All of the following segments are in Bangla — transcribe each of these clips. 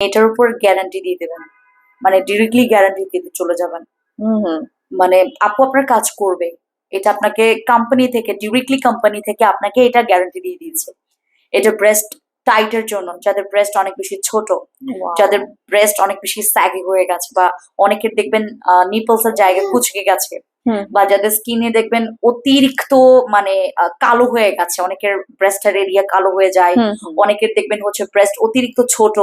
এটার উপর গ্যারান্টি দিয়ে দেবেন। মানে ডিরেক্টলি গ্যারান্টি দিতে চলে যাবেন। হুম হুম। মানে আপু আপনার কাজ করবে। এটা আপনাকে কোম্পানি থেকে ডিরেক্টলি কোম্পানি থেকে আপনাকে এটা গ্যারান্টি দিয়ে দিয়েছে। এটা ব্রেস্ট টাইটের জন্য যাদের ব্রেস্ট অনেক বেশি ছোট যাদের ব্রেস্ট অনেক বেশি স্যাগি হয়ে গেছে বা অনেকের দেখবেন নিপলস এর জায়গায় কুচকে গেছে বা যাদের স্কিনে দেখবেন অতিরিক্ত মানে কালো হয়ে গেছে। অনেকের ব্রেস্টের এরিয়া কালো হয়ে যায়। অনেকের দেখবেন হচ্ছে ব্রেস্ট অতিরিক্ত ছোট।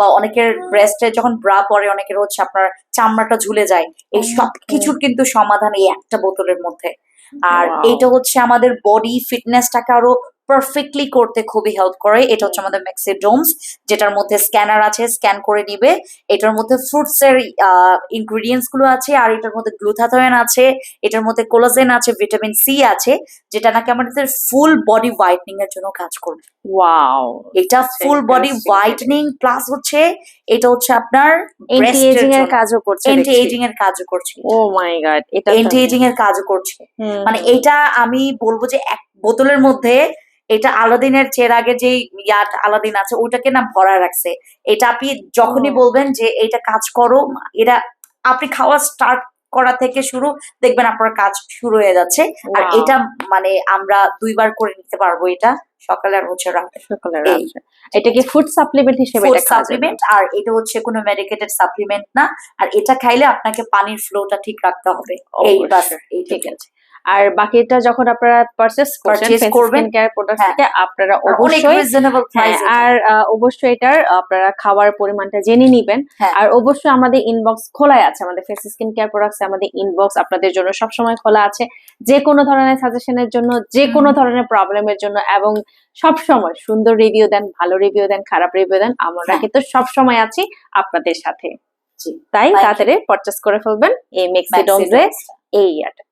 বা অনেকের ব্রেস্টে যখন ব্রা পরে অনেকের হচ্ছে আপনার চামড়াটা ঝুলে যায় এই সব কিছুর কিন্তু সমাধান এই একটা বোতলের মধ্যে। আর এটা এইটা হচ্ছে আমাদের বডি ফিটনেসটাকে আরও পারফেক্টলি করতে খুবই হেল্প করে। এটা হচ্ছে আমাদের ম্যাক্সিডোমস যেটার মধ্যে স্ক্যানার আছে স্ক্যান করে নিবে। এটার মধ্যে ফ্রুটস এর ইনগ্রিডিয়েন্টসগুলো আছে আর এটার মধ্যে গ্লুথাথয়ন আছে এটার মধ্যে কোলাজেন আছে ভিটামিন সি আছে যেটা নাকি আমাদের ফুল বডি হোয়াইটনিং এর জন্য কাজ করবে। ওয়াও এটা ফুল বডি. হোয়াইটনিং প্লাস হচ্ছে এটা হচ্ছে আপনার এন্টি এজিং এর কাজও করছে এন্টি এজিং এর কাজও করছে। ও মাই গড এটা এন্টি এজিং এর কাজও করছে। মানে এটা আমি বলব যে এক বোতলের মধ্যে এটা আলাদিনের চের আগে যে ইয়াট আলাদিন আছে ওটাকে না ভরা রাখছে। এটা আপনি যখনই বলবেন যে এটা কাজ করো এটা আপনি খাওয়া স্টার্ট করা থেকে শুরু দেখবেন আপনার কাজ শুরু হয়ে যাচ্ছে। আর এটা মানে আমরা দুইবার করে নিতে পারব এটা সকালে আর হচ্ছে রাতে। সকালের এই। এটা কি ফুড সাপ্লিমেন্ট হিসেবে এটা সাপ্লিমেন্ট আর এটা হচ্ছে কোনো মেডিকেটেড সাপ্লিমেন্ট না। আর এটা খাইলে আপনাকে পানির ফ্লোটা ঠিক রাখতে হবে। এই বাস এই ঠিক আছে। আর বাকিটা যখন আপনারা পারচেস করবেন। কেয়ার প্রোডাক্ট হ্যাঁ। থেকে আপনারা অবশ্যই হ্যাঁ আর অবশ্যই এটার আপনারা খাওয়ার পরিমাণটা জেনে নিবেন হ্যাঁ। আর অবশ্যই আমাদের ইনবক্স খোলাই আছে আমাদের ফেস স্কিন কেয়ার প্রোডাক্টস আমাদের ইনবক্স আপনাদের জন্য সবসময় খোলা আছে যে কোনো ধরনের সাজেশনের জন্য যে কোনো। ধরনের প্রবলেমের জন্য এবং সব সময় সুন্দর রিভিউ দেন ভালো রিভিউ দেন খারাপ রিভিউ দেন আমরা। কিন্তু সব সময় আছি আপনাদের সাথে। তাই তাড়াতাড়ি পারচেস করে ফেলবেন এই মেক্সিডোমস এই ইয়াটা